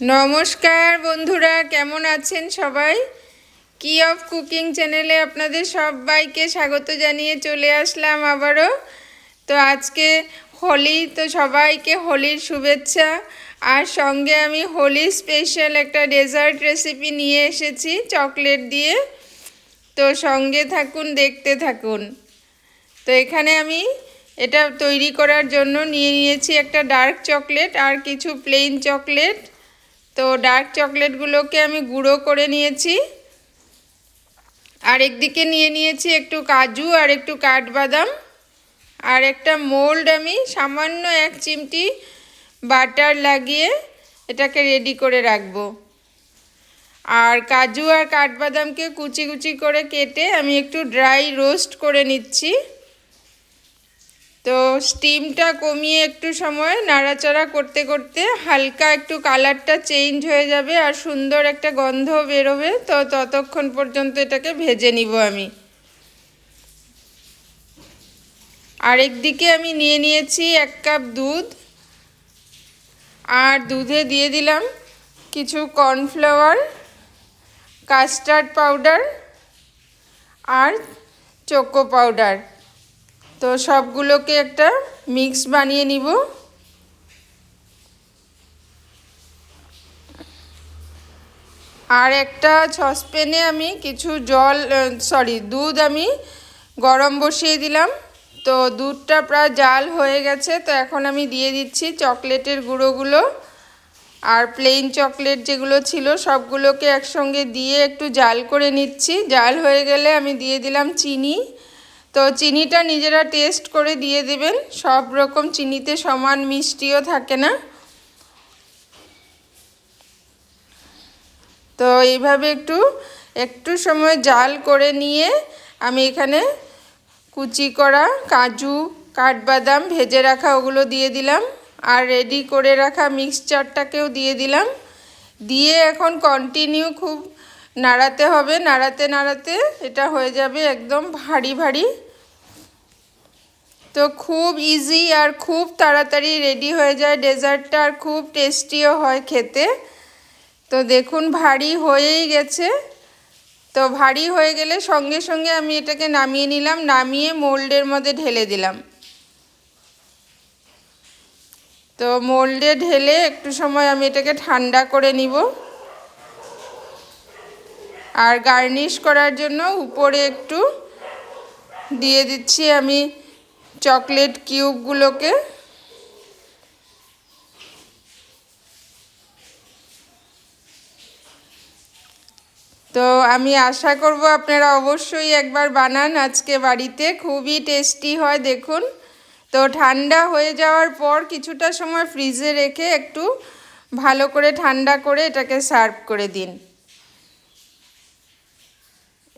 নমস্কার বন্ধুরা, কেমন আছেন সবাই? কি অফ কুকিং চ্যানেলে আপনাদের সবাইকে স্বাগত জানিয়ে চলে আসলাম আবারও। তো আজকে হোলি, তো সবাইকে হোলির শুভেচ্ছা। আর সঙ্গে আমি হোলি স্পেশাল একটা ডেজার্ট রেসিপি নিয়ে এসেছি চকলেট দিয়ে। তো সঙ্গে থাকুন, দেখতে থাকুন। তো এখানে আমি এটা তৈরি করার জন্য নিয়ে নিয়েছি একটা ডার্ক চকলেট আর কিছু প্লেন চকলেট তো ডার্ক চকলেটগুলোকে আমি গুঁড়ো করে নিয়েছি। আর একদিকে নিয়ে নিয়েছি একটু কাজু আর একটু কাঠবাদাম। আর একটা মোল্ড আমি সামান্য এক চিমটি বাটার লাগিয়ে এটাকে রেডি করে রাখব। আর কাজু আর কাঠবাদামকে কুচি কুচি করে কেটে আমি একটু ড্রাই রোস্ট করে নিচ্ছি। তো স্টিমটা কমিয়ে একটু সময় নাড়াচাড়া করতে করতে হালকা একটু কালারটা চেঞ্জ হয়ে যাবে আর সুন্দর একটা গন্ধ বেরোবে, তো ততক্ষণ পর্যন্ত এটাকে ভেজে নিব আমি। আরেক দিকে আমি নিয়ে নিয়েছি এক কাপ দুধ। আর দুধে দিয়ে দিলাম কিছু কর্নফ্লাওয়ার কাস্টার্ড পাউডার আর চোকো পাউডার তো সবগুলোকে একটা মিক্স বানিয়ে নিব। আর একটা সসপ্যানে আমি কিছু জল সরি দুধ আমি গরম বসিয়ে দিলাম। তো দুধটা প্রায় জাল হয়ে গেছে, তো এখন আমি দিয়ে দিচ্ছি চকলেটের গুঁড়োগুলো। আর প্লেন চকলেট যেগুলো ছিল সবগুলোকে একসঙ্গে দিয়ে একটু জাল করে নিচ্ছি। জাল হয়ে গেলে আমি দিয়ে দিলাম চিনি। তো চিনিটা নিজেরা টেস্ট করে দিয়ে দেবেন। সব রকম চিনিতে সমান মিষ্টিও থাকে না। তো এইভাবে একটু একটু সময় জাল করে নিয়ে আমি এখানে কুচি করা কাজু, কাঠবাদাম ভেজে রাখা ওগুলো দিয়ে দিলাম। আর রেডি করে রাখা মিক্সচারটাকেও দিয়ে দিলাম। দিয়ে এখন কন্টিনিউ খুব নাড়াতে হবে, নাড়াতে নাড়াতে এটা হয়ে যাবে একদম ভারী ভারী। তো খুব ইজি আর খুব তাড়াতাড়ি রেডি হয়ে যায় ডেজার্টটা আর খুব টেস্টিও হয় খেতে। তো দেখুন ভারী হয়েই গেছে। তো ভারী হয়ে গেলে সঙ্গে সঙ্গে আমি এটাকে নামিয়ে নিলাম, নামিয়ে মোল্ডের মধ্যে ঢেলে দিলাম। তো মোল্ডে ঢেলে একটু সময় আমি এটাকে ঠান্ডা করে নিব। আর গার্নিশ করার জন্য উপরে একটু দিয়ে দিচ্ছি আমি চকলেট কিউবগুলোকে তো আমি আশা করব আপনারা অবশ্যই একবার বানান আজকে বাড়িতে, খুবই টেস্টি হয় দেখুন। তো ঠান্ডা হয়ে যাওয়ার পর কিছুটা সময় ফ্রিজে রেখে একটু ভালো করে ঠান্ডা করে এটাকে সার্ভ করে দিন।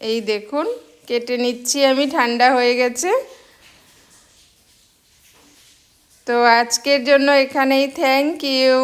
এই দেখুন কেটে নিচ্ছি আমি ঠান্ডা হয়ে গেছে। তো আজকের জন্য এখানেই থ্যাংক ইউ